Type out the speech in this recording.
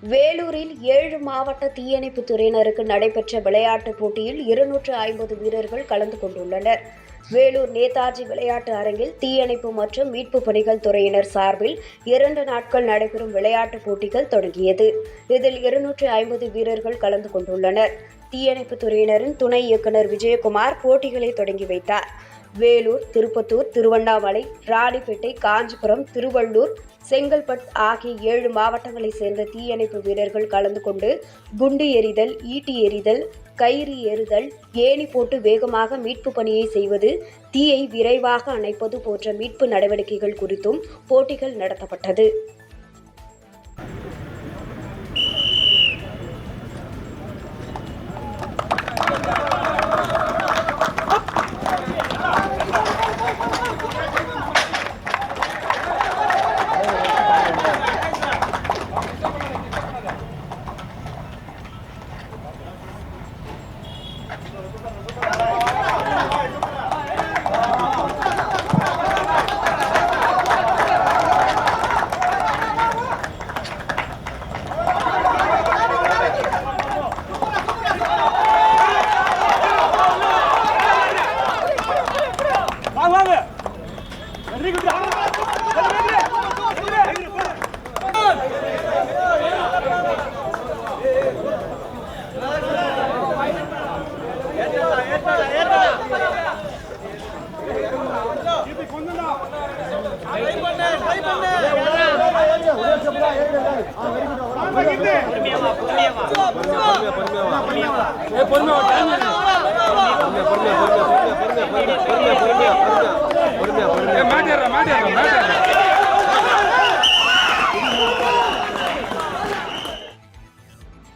வேலூரில் ஏழு மாவட்ட தீயணைப்பு துறையினருக்கு நடைபெற்ற விளையாட்டுப் போட்டியில் இருநூற்று ஐம்பது வீரர்கள் கலந்து கொண்டுள்ளனர். வேலூர் நேதாஜி விளையாட்டு அரங்கில் தீயணைப்பு மற்றும் மீட்பு பணிகள் துறையினர் சார்பில் இரண்டு நாட்கள் நடைபெறும் விளையாட்டுப் போட்டிகள் தொடங்கியது. இதில் இருநூற்று ஐம்பது வீரர்கள் கலந்து கொண்டுள்ளனர். தீயணைப்புத் துறையினரின் துணை இயக்குனர் விஜயகுமார் போட்டிகளை தொடங்கி வைத்தார். வேலூர் திருப்பத்தூர் திருவண்ணாமலை ராணிப்பேட்டை காஞ்சிபுரம் திருவள்ளூர் செங்கல்பட் ஆகிய ஏழு மாவட்டங்களைச் சேர்ந்த தீயணைப்பு வீரர்கள் கலந்து கொண்டு குண்டு எறிதல் ஈட்டி எறிதல் கயிறு ஏறுதல் ஏணி போட்டு வேகமாக மீட்பு பணியை செய்வது தீயை விரைவாக அணைப்பது போன்ற மீட்பு நடவடிக்கைகள் குறித்தும் போட்டிகள் நடத்தப்பட்டது. Gracias. பொறுமையா பொறுமையா பொறுமையா பொறுமையா பொறுமையா பொறுமையா பொறுமையா மாட்டிடுறேன்